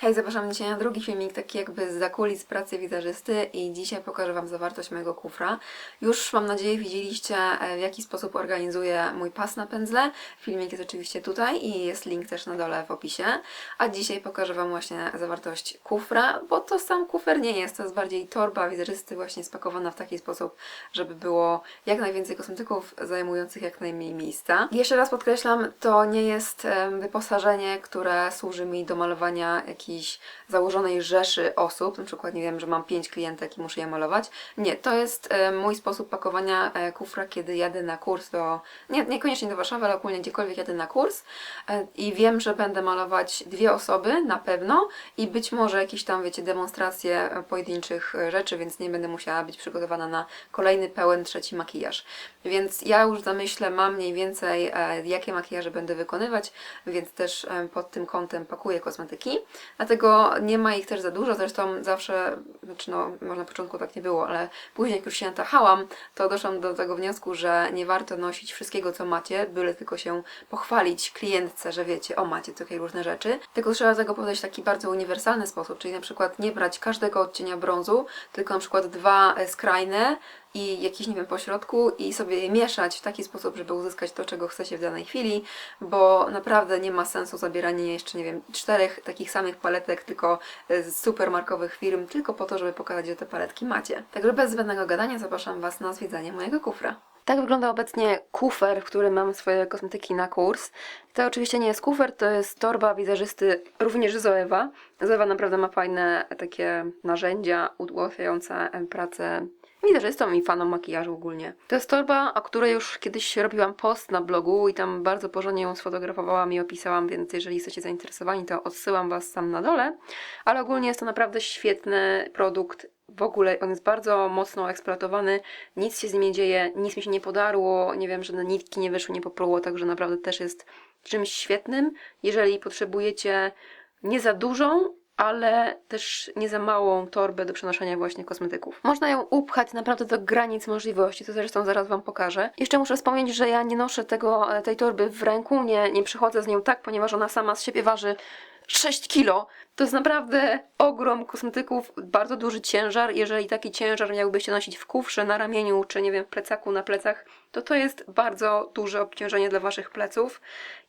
Hej, zapraszam dzisiaj na drugi filmik, taki jakby z zakulis pracy wizerzysty i dzisiaj pokażę Wam zawartość mojego kufra. Już mam nadzieję widzieliście e, w jaki sposób organizuję mój pas na pędzle. Filmik jest oczywiście tutaj i jest link też na dole w opisie. A dzisiaj pokażę Wam właśnie zawartość kufra, bo to sam kufer nie jest, to jest bardziej torba wizerzysty właśnie spakowana w taki sposób, żeby było jak najwięcej kosmetyków zajmujących jak najmniej miejsca. Jeszcze raz podkreślam, to nie jest wyposażenie, które służy mi do malowania jakiejś założonej rzeszy osób, na przykład nie wiem, że mam pięć klientek i muszę je malować. Nie, to jest e, mój sposób pakowania e, kufra, kiedy jadę na kurs do, nie, niekoniecznie do Warszawy, ale ogólnie gdziekolwiek jadę na kurs e, i wiem, że będę malować dwie osoby na pewno i być może jakieś tam, wiecie, demonstracje pojedynczych rzeczy, więc nie będę musiała być przygotowana na kolejny pełen trzeci makijaż. Więc ja już w zamyśle mam mniej więcej, jakie makijaże będę wykonywać, więc też pod tym kątem pakuję kosmetyki. Dlatego nie ma ich też za dużo, zresztą zawsze, znaczy no, może na początku tak nie było, ale później jak już się natachałam, to doszłam do tego wniosku, że nie warto nosić wszystkiego, co macie, byle tylko się pochwalić klientce, że wiecie, o macie takie różne rzeczy. Tylko trzeba do tego podejść w taki bardzo uniwersalny sposób, czyli na przykład nie brać każdego odcienia brązu, tylko na przykład dwa e, skrajne, i jakiś, nie wiem, pośrodku i sobie je mieszać w taki sposób, żeby uzyskać to, czego chcecie w danej chwili, bo naprawdę nie ma sensu zabieranie jeszcze, nie wiem, czterech takich samych paletek, tylko z supermarkowych firm, tylko po to, żeby pokazać, że te paletki macie. Także bez zbędnego gadania zapraszam Was na zwiedzanie mojego kufra. Tak wygląda obecnie kufer, w którym mam swoje kosmetyki na kurs. To oczywiście nie jest kufer, to jest torba wizerzysty również Zoewa. Zoewa naprawdę ma fajne takie narzędzia ułatwiające pracę wizerzystom i fanom makijażu ogólnie. To jest torba, o której już kiedyś robiłam post na blogu i tam bardzo porządnie ją sfotografowałam i opisałam, więc jeżeli jesteście zainteresowani, to odsyłam Was tam na dole. Ale ogólnie jest to naprawdę świetny produkt. W ogóle on jest bardzo mocno eksploatowany, nic się z nim nie dzieje, nic mi się nie podarło, nie wiem, żadne nitki nie wyszły, nie popruło, także naprawdę też jest czymś świetnym. Jeżeli potrzebujecie nie za dużą, ale też nie za małą torbę do przenoszenia właśnie kosmetyków. Można ją upchać naprawdę do granic możliwości, to zresztą zaraz Wam pokażę. Jeszcze muszę wspomnieć, że ja nie noszę tego, tej torby w ręku, nie, nie przychodzę z nią tak, ponieważ ona sama z siebie waży 6 kilo. To jest naprawdę ogrom kosmetyków, bardzo duży ciężar. Jeżeli taki ciężar miałbyście nosić w kufrze, na ramieniu, czy nie wiem, w plecaku, na plecach, to to jest bardzo duże obciążenie dla Waszych pleców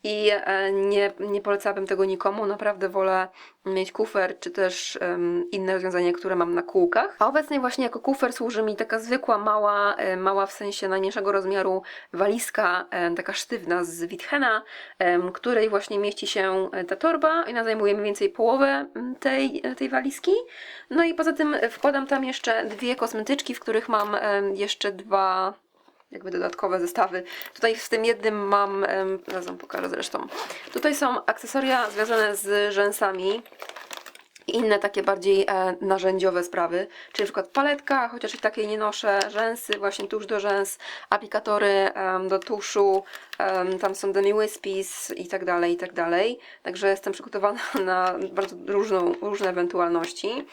i e, nie, nie polecałabym tego nikomu. Naprawdę wolę mieć kufer, czy też em, inne rozwiązanie, które mam na kółkach. A obecnie właśnie jako kufer służy mi taka zwykła, mała, e, mała w sensie najmniejszego rozmiaru walizka, e, taka sztywna z Witchena, której właśnie mieści się ta torba i ona zajmuje mniej więcej połowę tej, tej walizki. No i poza tym wkładam tam jeszcze dwie kosmetyczki, w których mam jeszcze dwa jakby dodatkowe zestawy. Tutaj w tym jednym mam, zaraz wam pokażę zresztą. Tutaj są akcesoria związane z rzęsami i inne takie bardziej e, narzędziowe sprawy, czyli na przykład paletka, chociaż i takiej nie noszę, rzęsy, właśnie tusz do rzęs, aplikatory em, do tuszu, em, tam są demi wispies i tak dalej, i tak dalej. Także jestem przygotowana na bardzo różną, różne ewentualności.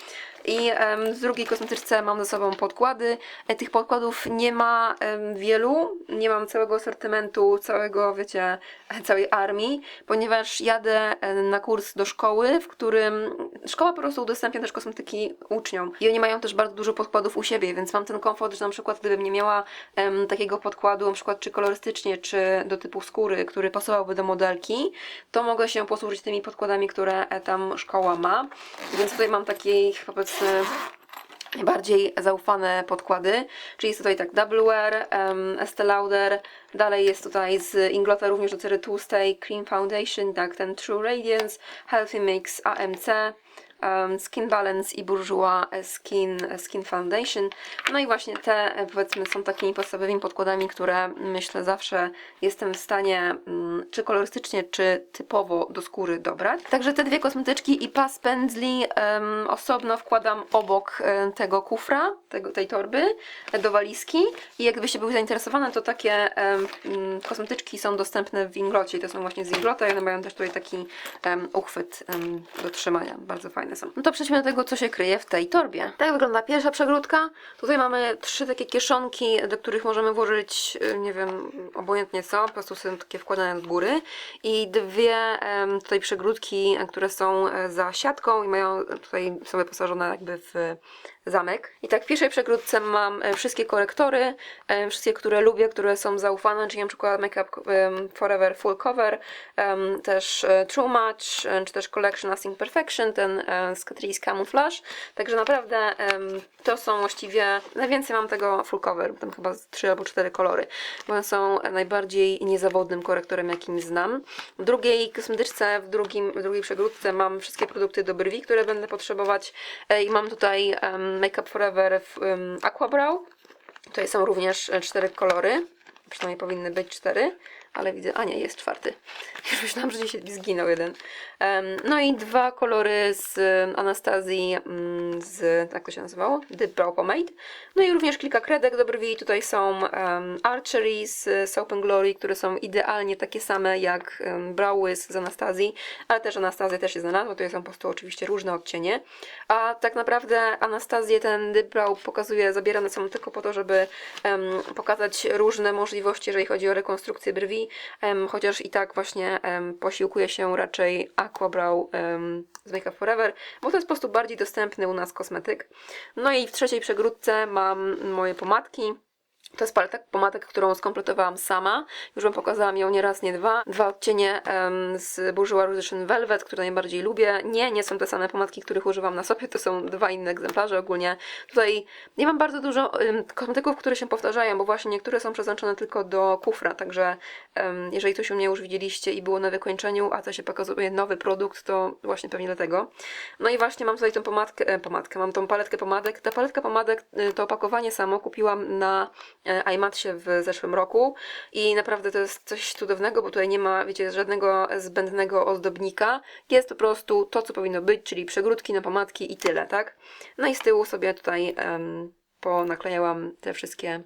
I em, z drugiej kosmetyczce mam ze sobą podkłady. E, tych podkładów nie ma em, wielu, nie mam całego asortymentu, całego, wiecie, całej armii, ponieważ jadę e, na kurs do szkoły, w którym szkoła po prostu udostępnia też kosmetyki uczniom. I oni mają też bardzo dużo podkładów u siebie, więc mam ten komfort, że na przykład gdybym nie miała em, takiego podkładu, na przykład czy kolorystycznie, czy do typu skóry, który pasowałby do modelki, to mogę się posłużyć tymi podkładami, które e, tam szkoła ma. Więc tutaj mam takich powiedzmy najbardziej zaufane podkłady, czyli jest tutaj tak Double Wear, um, Estee Lauder, dalej jest tutaj z Inglota również do cery Tuesday Cream Foundation, tak ten True Radiance, Healthy Mix AMC, um, Skin Balance i Bourjois Skin, Skin Foundation. No i właśnie te e, powiedzmy są takimi podstawowymi podkładami, które myślę zawsze jestem w stanie mm, czy kolorystycznie, czy typowo do skóry dobrać. Także te dwie kosmetyczki i pas pędzli em, osobno wkładam obok e, tego kufra, tego, tej torby do walizki i jakbyście były zainteresowane, to takie mm, kosmetyczki są dostępne w Inglocie. To są właśnie z Inglota i one mają też tutaj taki em, uchwyt em, do trzymania. Bardzo fajne są. No to przejdźmy do tego, co się kryje w tej torbie. Tak wygląda pierwsza przegródka. Tutaj mamy trzy takie kieszonki, do których możemy włożyć, y, nie wiem, obojętnie co, po prostu są takie wkładane z góry. I dwie tutaj przegródki, które są e, za siatką i mają tutaj, są wyposażone jakby w zamek. I tak w pierwszej przegródce mam e, wszystkie korektory, e, wszystkie, które lubię, które są zaufane, czyli na przykład Makeup em, Forever Full Cover, też e, True Match, e, czy też Collection Lasting Perfection, ten e, z Catrice Camouflage. Także naprawdę to są właściwie, najwięcej mam tego full cover, tam chyba z trzy albo cztery kolory, bo one są najbardziej niezawodnym korektorem, jakim znam. W drugiej kosmetyczce, w, drugim, w drugiej przegródce mam wszystkie produkty do brwi, które będę potrzebować e, i mam tutaj Makeup Forever w um, Aqua Brow. Tutaj są również e, cztery kolory, przynajmniej powinny być cztery, ale widzę, a nie, jest czwarty. Już myślałam, że dzisiaj zginął jeden. No i dwa kolory z Anastazji, mm, z, jak to się nazywało? Dip Brow Pomade. No i również kilka kredek do brwi. Tutaj są Archery z Soap and Glory, które są idealnie takie same jak Brow Wiz z Anastazji, ale też Anastazja też się znalazła. Tutaj są po prostu oczywiście różne odcienie. A tak naprawdę Anastazję ten Dip Brow pokazuje, zabierane są tylko po to, żeby pokazać różne możliwości, jeżeli chodzi o rekonstrukcję brwi, chociaż i tak właśnie em, posiłkuje się raczej Aqua Brow z Make Up Forever, bo to jest po prostu bardziej dostępny u nas kosmetyk. No i w trzeciej przegródce mam moje pomadki. To jest paletka pomadek, którą skompletowałam sama. Już Wam pokazałam ją nie raz, nie dwa. Dwa odcienie em, z Bourjois Russian Velvet, które najbardziej lubię. Nie, nie są te same pomadki, których używam na sobie, to są dwa inne egzemplarze ogólnie. Tutaj nie mam bardzo dużo em, kosmetyków, które się powtarzają, bo właśnie niektóre są przeznaczone tylko do kufra, także em, jeżeli coś u mnie już widzieliście i było na wykończeniu, a to się pokazuje nowy produkt, to właśnie pewnie dlatego. No i właśnie mam tutaj tą pomadkę, e, pomadkę, mam tą paletkę pomadek. Ta paletka pomadek, y, to opakowanie samo kupiłam na iMatsie w zeszłym roku i naprawdę to jest coś cudownego, bo tutaj nie ma, wiecie, żadnego zbędnego ozdobnika. Jest po prostu to, co powinno być, czyli przegródki na pomadki i tyle, tak? No i z tyłu sobie tutaj em, ponaklejałam te wszystkie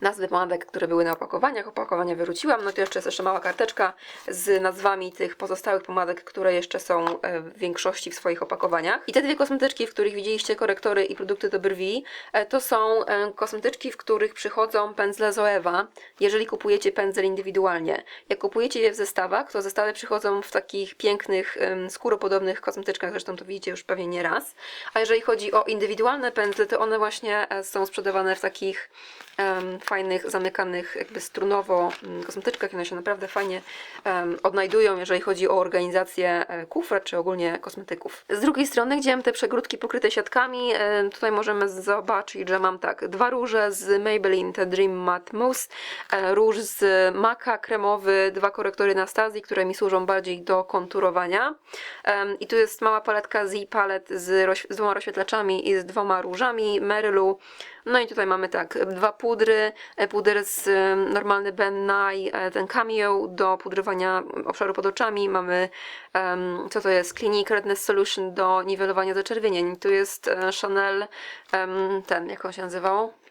nazwy pomadek, które były na opakowaniach. Opakowania wyrzuciłam. No to jeszcze jest jeszcze mała karteczka z nazwami tych pozostałych pomadek, które jeszcze są e, w większości w swoich opakowaniach. I te dwie kosmetyczki, w których widzieliście korektory i produkty do brwi, e, to są e, kosmetyczki, w których przychodzą pędzle Zoewa, jeżeli kupujecie pędzel indywidualnie. Jak kupujecie je w zestawach, to zestawy przychodzą w takich pięknych, skóropodobnych kosmetyczkach, zresztą to widzicie już pewnie nie raz. A jeżeli chodzi o indywidualne pędzle, to one właśnie są sprzedawane w takich em, fajnych, zamykanych jakby strunowo mm, kosmetyczkach one się naprawdę fajnie em, odnajdują, jeżeli chodzi o organizację e, kufra, czy ogólnie kosmetyków. Z drugiej strony, gdzie mam te przegródki pokryte siatkami, e, tutaj możemy zobaczyć, że mam tak, dwa róże z Maybelline, te Dream Matte Mousse, e, róż z Maka kremowy, dwa korektory Nastazji, które mi służą bardziej do konturowania. Em, I tu jest mała paletka Z palet z, z dwoma rozświetlaczami i z dwoma różami Merylu. No i tutaj mamy tak, dwa pudry, e, puder z e, normalny Ben Nye, e, ten cameo do pudrowania obszaru pod oczami, mamy em, co to jest, Clinique Redness Solution do niwelowania zaczerwienień, tu jest Chanel, em, ten, jak on się nazywał?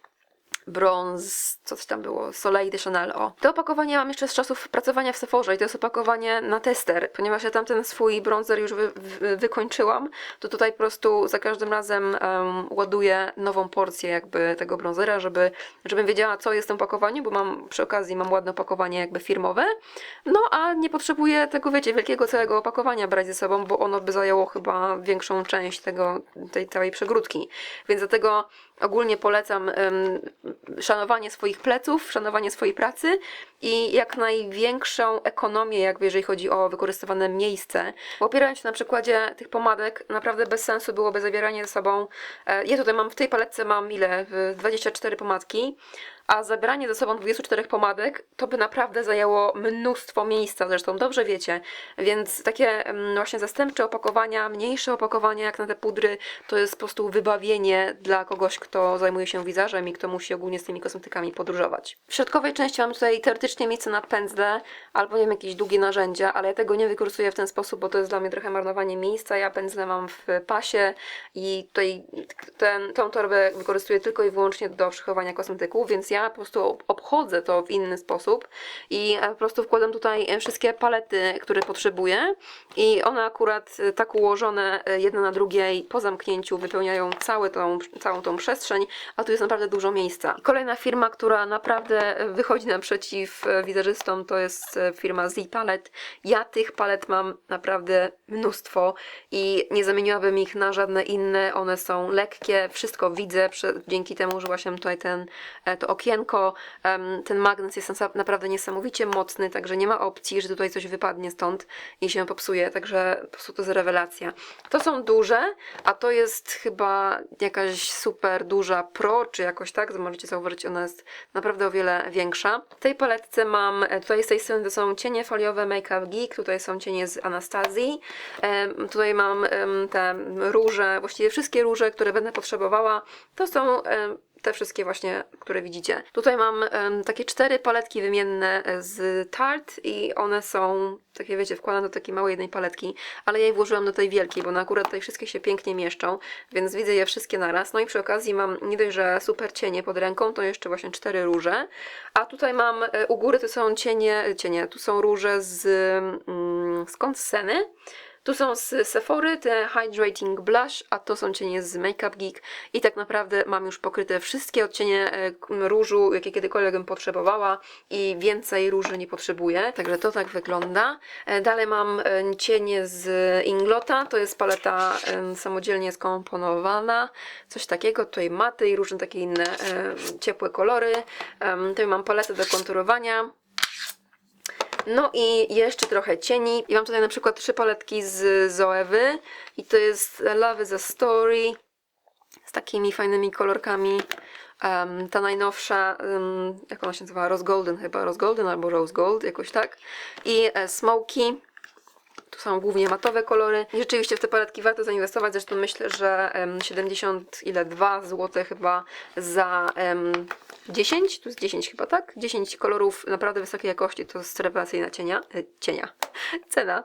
Brąz, coś tam było, Soleil de Chanel, o. To opakowanie mam jeszcze z czasów pracowania w Sephorze i to jest opakowanie na tester, ponieważ ja tamten swój bronzer już wy, wy, wykończyłam, to tutaj po prostu za każdym razem um, ładuję nową porcję jakby tego bronzera, żeby, żebym wiedziała co jest w tym opakowaniu, bo mam przy okazji mam ładne opakowanie jakby firmowe, no a nie potrzebuję tego, wiecie, wielkiego całego opakowania brać ze sobą, bo ono by zajęło chyba większą część tego, tej całej przegródki, więc dlatego ogólnie polecam em, szanowanie swoich pleców, szanowanie swojej pracy i jak największą ekonomię, jakby jeżeli chodzi o wykorzystywane miejsce. Opierając się na przykładzie tych pomadek, naprawdę bez sensu byłoby zabieranie ze sobą. e, Ja tutaj mam w tej paletce mam ile? W 24 pomadki. A zabieranie ze sobą 24 pomadek to by naprawdę zajęło mnóstwo miejsca, zresztą dobrze wiecie. Więc takie mm, właśnie zastępcze opakowania, mniejsze opakowania jak na te pudry, to jest po prostu wybawienie dla kogoś, kto zajmuje się wizażem i kto musi ogólnie z tymi kosmetykami podróżować. W środkowej części mamy tutaj teoretycznie miejsce na pędzle albo nie wiem, jakieś długie narzędzia, ale ja tego nie wykorzystuję w ten sposób, bo to jest dla mnie trochę marnowanie miejsca. Ja pędzle mam w pasie i tutaj ten, tą torbę wykorzystuję tylko i wyłącznie do przechowania kosmetyków, więc ja po prostu ob- obchodzę to w inny sposób i e, po prostu wkładam tutaj e, wszystkie palety, które potrzebuję i one akurat e, tak ułożone jedna na drugiej po zamknięciu wypełniają całe tą, całą tą przestrzeń, a tu jest naprawdę dużo miejsca. Kolejna firma, która naprawdę wychodzi naprzeciw wizerzystom to jest firma Z Palette. Ja tych palet mam naprawdę mnóstwo i nie zamieniłabym ich na żadne inne. One są lekkie, wszystko widzę, dzięki temu, że właśnie tutaj ten, to okienko. Em, Ten magnes jest naprawdę niesamowicie mocny, także nie ma opcji, że tutaj coś wypadnie stąd i się popsuje, także po prostu to jest rewelacja. To są duże, a to jest chyba jakaś super duża Pro, czy jakoś tak, możecie zauważyć, ona jest naprawdę o wiele większa. W tej paletce mam, e, tutaj z tej strony to są cienie foliowe Makeup Geek, tutaj są cienie z Anastazji, tutaj mam te róże, właściwie wszystkie róże, które będę potrzebowała, to są te wszystkie właśnie, które widzicie. Tutaj mam em, takie cztery paletki wymienne e, z Tarte i one są, takie wiecie, wkładam do takiej małej jednej paletki, ale ja je włożyłam do tej wielkiej, bo one akurat tutaj wszystkie się pięknie mieszczą, więc widzę je wszystkie naraz. No i przy okazji mam nie dość, że super cienie pod ręką, to jeszcze właśnie cztery róże, a tutaj mam e, u góry to są cienie, cienie, tu są róże z, mm, z Conseny, tu są z Sephory te Hydrating Blush, a to są cienie z Makeup Geek i tak naprawdę mam już pokryte wszystkie odcienie e, różu, jakie kiedykolwiek bym potrzebowała i więcej róży nie potrzebuję, także to tak wygląda. E, Dalej mam e, cienie z Inglota, to jest paleta samodzielnie skomponowana, coś takiego, tutaj maty i różne takie inne ciepłe kolory. Tutaj mam paletę do konturowania, no i jeszcze trochę cieni. I mam tutaj na przykład trzy paletki z Zoewy. I to jest Love is a Story z takimi fajnymi kolorkami. Em, ta najnowsza, em, jak ona się nazywa? Rose Golden chyba, Rose Golden albo Rose Gold, jakoś tak. I e, Smoky. Tu są głównie matowe kolory. I rzeczywiście w te paletki warto zainwestować. Zresztą myślę, że em, 70 ile 2 zł chyba za em, 10, tu jest 10 chyba, tak? 10 kolorów naprawdę wysokiej jakości, to jest rewelacyjna cienia, e, cienia, cena.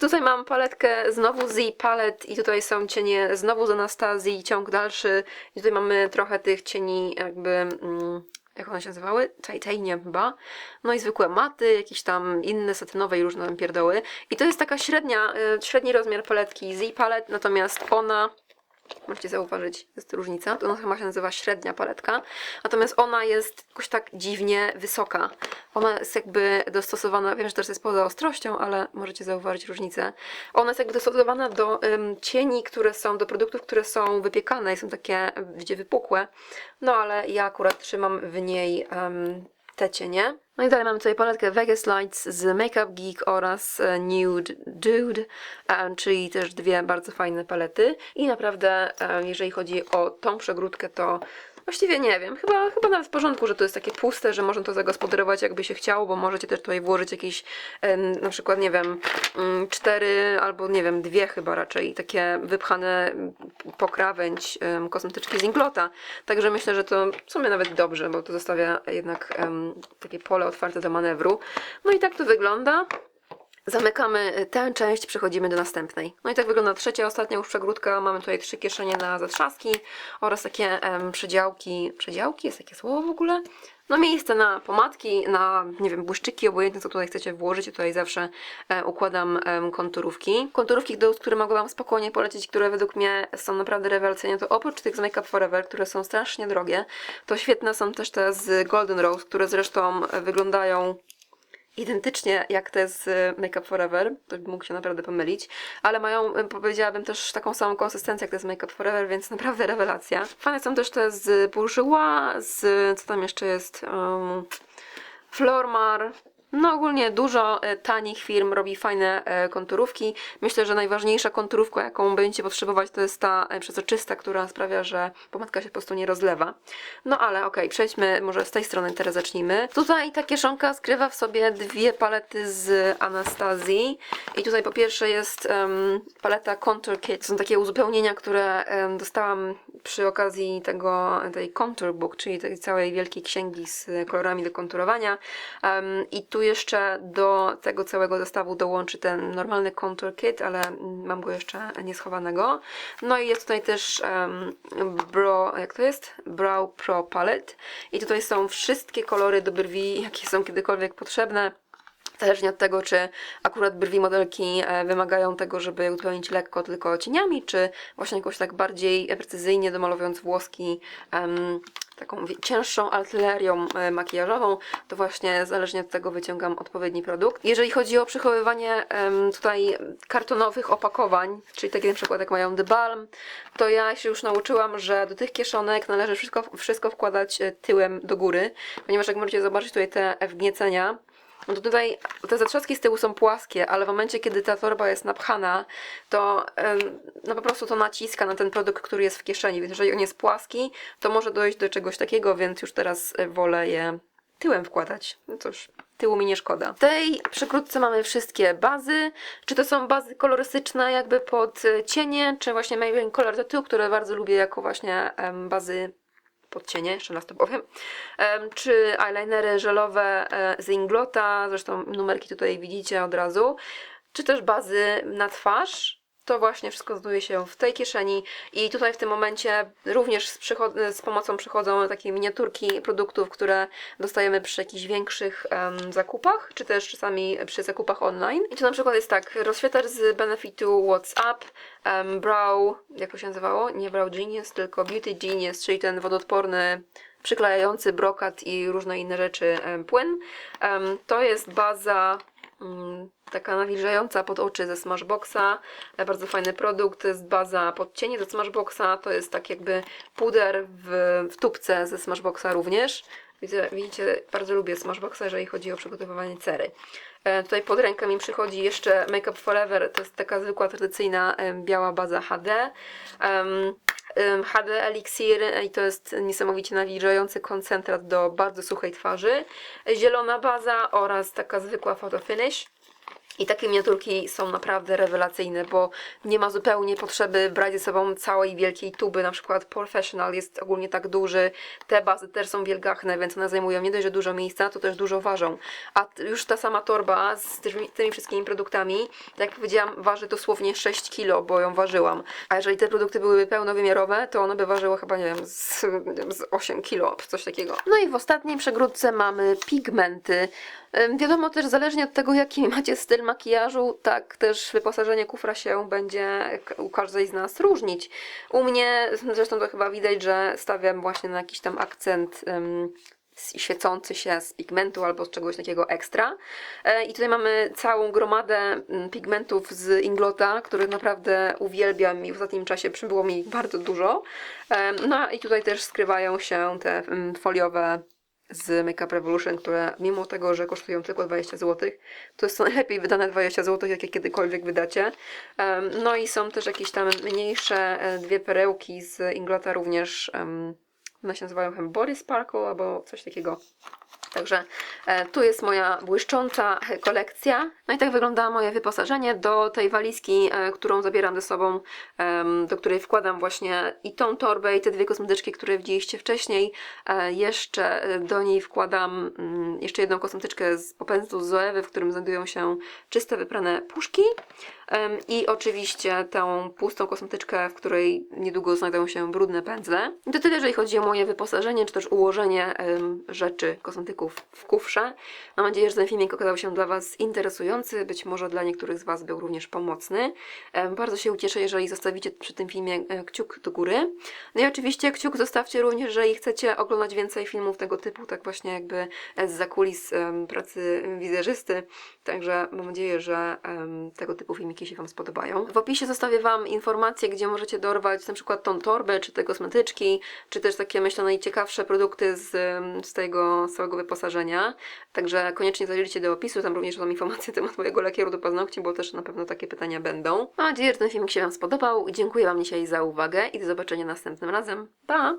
Tutaj mam paletkę znowu Z Palette i tutaj są cienie znowu z Anastazji, ciąg dalszy. I tutaj mamy trochę tych cieni jakby... Mm, jak one się nazywały? Titanium chyba. No i zwykłe maty, jakieś tam inne satynowe i różne tam pierdoły. I to jest taka średnia, y, średni rozmiar paletki Z Palette, natomiast ona Możecie zauważyć, jest różnica. Ona chyba się nazywa średnia paletka. Natomiast ona jest jakoś tak dziwnie wysoka. Ona jest jakby dostosowana, wiem, że też jest poza ostrością, ale możecie zauważyć różnicę. Ona jest jakby dostosowana do cieni, które są, do produktów, które są wypiekane i są takie, gdzie wypukłe. No ale ja akurat trzymam w niej te cienie. No i dalej mamy tutaj paletkę Vegas Lights z Makeup Geek oraz e, Nude Dude, e, czyli też dwie bardzo fajne palety. I naprawdę, e, jeżeli chodzi o tą przegródkę, to właściwie nie wiem, chyba, chyba nawet w porządku, że to jest takie puste, że można to zagospodarować jakby się chciało, bo możecie też tutaj włożyć jakieś na przykład, nie wiem, mm, cztery albo nie wiem, dwie chyba raczej, takie wypchane mm, po krawędź em, kosmetyczki z Inglota. Także myślę, że to w sumie nawet dobrze, bo to zostawia jednak takie pole otwarte do manewru. No i tak to wygląda. Zamykamy tę część, przechodzimy do następnej. No i tak wygląda trzecia, ostatnia już przegródka. Mamy tutaj trzy kieszenie na zatrzaski oraz takie em, przedziałki. Przedziałki? Jest takie słowo w ogóle? No miejsce na pomadki, na nie wiem, błyszczyki, obojętnie co tutaj chcecie włożyć. Tutaj zawsze e, układam em, konturówki. Konturówki, do, które mogę Wam spokojnie polecić, które według mnie są naprawdę rewelacyjne, to oprócz tych z Make Up Forever, które są strasznie drogie, to świetne są też te z Golden Rose, które zresztą e, wyglądają identycznie jak te z y, Make Up Forever, to by mógł się naprawdę pomylić, ale mają, y, powiedziałabym, też taką samą konsystencję jak te z Make Up Forever, więc naprawdę rewelacja. Fajne są też te z Bourjois, z, co tam jeszcze jest, um, Flormar, no ogólnie dużo e, tanich firm robi fajne e, konturówki. Myślę, że najważniejsza konturówka, jaką będziecie potrzebować, to jest ta e, przezroczysta, która sprawia, że pomadka się po prostu nie rozlewa. No ale okej, przejdźmy może z tej strony teraz zacznijmy. Tutaj ta kieszonka skrywa w sobie dwie palety z Anastazji. I tutaj po pierwsze jest em, paleta Contour Kit. Są takie uzupełnienia, które em, dostałam przy okazji tego, tej contour book, czyli tej całej wielkiej księgi z kolorami do konturowania. Em, I tu jeszcze do tego całego zestawu dołączy ten normalny contour kit, ale mam go jeszcze nieschowanego. No i jest tutaj też em, bro, jak to jest? Brow Pro Palette. I tutaj są wszystkie kolory do brwi, jakie są kiedykolwiek potrzebne. Zależnie od tego, czy akurat brwi modelki e, wymagają tego, żeby uzupełnić lekko tylko cieniami, czy właśnie jakoś tak bardziej precyzyjnie domalowując włoski em, taką cięższą artylerią e, makijażową, to właśnie zależnie od tego wyciągam odpowiedni produkt. Jeżeli chodzi o przechowywanie tutaj kartonowych opakowań, czyli takie na przykład jak mają The Balm, to ja się już nauczyłam, że do tych kieszonek należy wszystko, wszystko wkładać e, tyłem do góry, ponieważ jak możecie zobaczyć tutaj te wgniecenia, no to tutaj te zatrzaski z tyłu są płaskie, ale w momencie, kiedy ta torba jest napchana, to no po prostu to naciska na ten produkt, który jest w kieszeni. Więc jeżeli on jest płaski, to może dojść do czegoś takiego, więc już teraz e, wolę je tyłem wkładać. No cóż, tyłu mi nie szkoda. W tej przykrótce mamy wszystkie bazy. Czy to są bazy kolorystyczne jakby pod e, cienie, czy właśnie Maybelline Color Tattoo, które bardzo lubię jako właśnie bazy pod cienie, jeszcze. Em, czy eyelinery żelowe e, z Inglota, zresztą numerki tutaj widzicie od razu, czy też bazy na twarz. To właśnie wszystko znajduje się w tej kieszeni i tutaj w tym momencie również z, z pomocą przychodzą takie miniaturki produktów, które dostajemy przy jakichś większych em, zakupach, czy też czasami przy zakupach online. I tu na przykład jest tak, rozświetlacz z benefitu WhatsApp, em, Brow, jak to się nazywało? Nie Brow Genius, tylko Beauty Genius, czyli ten wodoodporny przyklejający brokat i różne inne rzeczy em, płyn. Em, To jest baza taka nawilżająca pod oczy ze Smashboxa. E, Bardzo fajny produkt. To jest baza pod cienie ze Smashboxa. To jest tak jakby puder w, w tubce ze Smashboxa również. Widzę, widzicie, bardzo lubię Smashboxa, jeżeli chodzi o przygotowywanie cery. E, Tutaj pod rękę mi przychodzi jeszcze Make Up Forever. To jest taka zwykła, tradycyjna em, biała baza HD. Em, HD Elixir i to jest niesamowicie nawilżający koncentrat do bardzo suchej twarzy. Zielona baza oraz taka zwykła Photo Finish. I takie miniaturki są naprawdę rewelacyjne, bo nie ma zupełnie potrzeby brać ze sobą całej wielkiej tuby. Na przykład Professional jest ogólnie tak duży, te bazy też są wielgachne, więc one zajmują nie dość, że dużo miejsca, to też dużo ważą. A już ta sama torba z tymi, tymi wszystkimi produktami, tak jak powiedziałam, waży dosłownie 6 kg, bo ją ważyłam. A jeżeli te produkty byłyby pełnowymiarowe, to one by ważyły chyba, nie wiem, z, z 8 kg, coś takiego. No i w ostatniej przegródce mamy pigmenty. Wiadomo też, zależnie od tego, jaki macie styl makijażu, tak też wyposażenie kufra się będzie u każdej z nas różnić. U mnie, zresztą to chyba widać, że stawiam właśnie na jakiś tam akcent s- świecący się z pigmentu albo z czegoś takiego ekstra. E, I tutaj mamy całą gromadę pigmentów z Inglota, których naprawdę uwielbiam i w ostatnim czasie przybyło mi bardzo dużo. No i tutaj też skrywają się te foliowe z Makeup Revolution, które mimo tego, że kosztują tylko 20 zł, to to najlepiej wydane 20 zł, jakie kiedykolwiek wydacie. No i są też jakieś tam mniejsze e, dwie perełki z Inglota również. One się nazywają chyba Body Sparkle albo coś takiego. Także tu jest moja błyszcząca e, kolekcja. No i tak wygląda moje wyposażenie do tej walizki, e, którą zabieram ze sobą, do której wkładam właśnie i tą torbę, i te dwie kosmetyczki, które widzieliście wcześniej. E, jeszcze e, do niej wkładam mm, jeszcze jedną kosmetyczkę z popędu z Zoewy, w którym znajdują się czyste wyprane puszki. I oczywiście tę pustą kosmetyczkę, w której niedługo znajdą się brudne pędzle. I to tyle, jeżeli chodzi o moje wyposażenie, czy też ułożenie rzeczy, kosmetyków w kufrze. Mam nadzieję, że ten filmik okazał się dla Was interesujący, być może dla niektórych z Was był również pomocny. Bardzo się ucieszę, jeżeli zostawicie przy tym filmie e, kciuk do góry. No i oczywiście kciuk zostawcie również, jeżeli chcecie oglądać więcej filmów tego typu, tak właśnie jakby z zakulis pracy wizerzysty. Także mam nadzieję, że tego typu filmiki się Wam spodobają. W opisie zostawię Wam informacje, gdzie możecie dorwać na przykład tą torbę, czy te kosmetyczki, czy też takie myślę najciekawsze produkty z, z tego całego wyposażenia. Także koniecznie zajrzyjcie do opisu, tam również są informacje na temat mojego lakieru do paznokci, bo też na pewno takie pytania będą. Mam nadzieję, że ten filmik się Wam spodobał. Dziękuję Wam dzisiaj za uwagę i do zobaczenia następnym razem. Pa!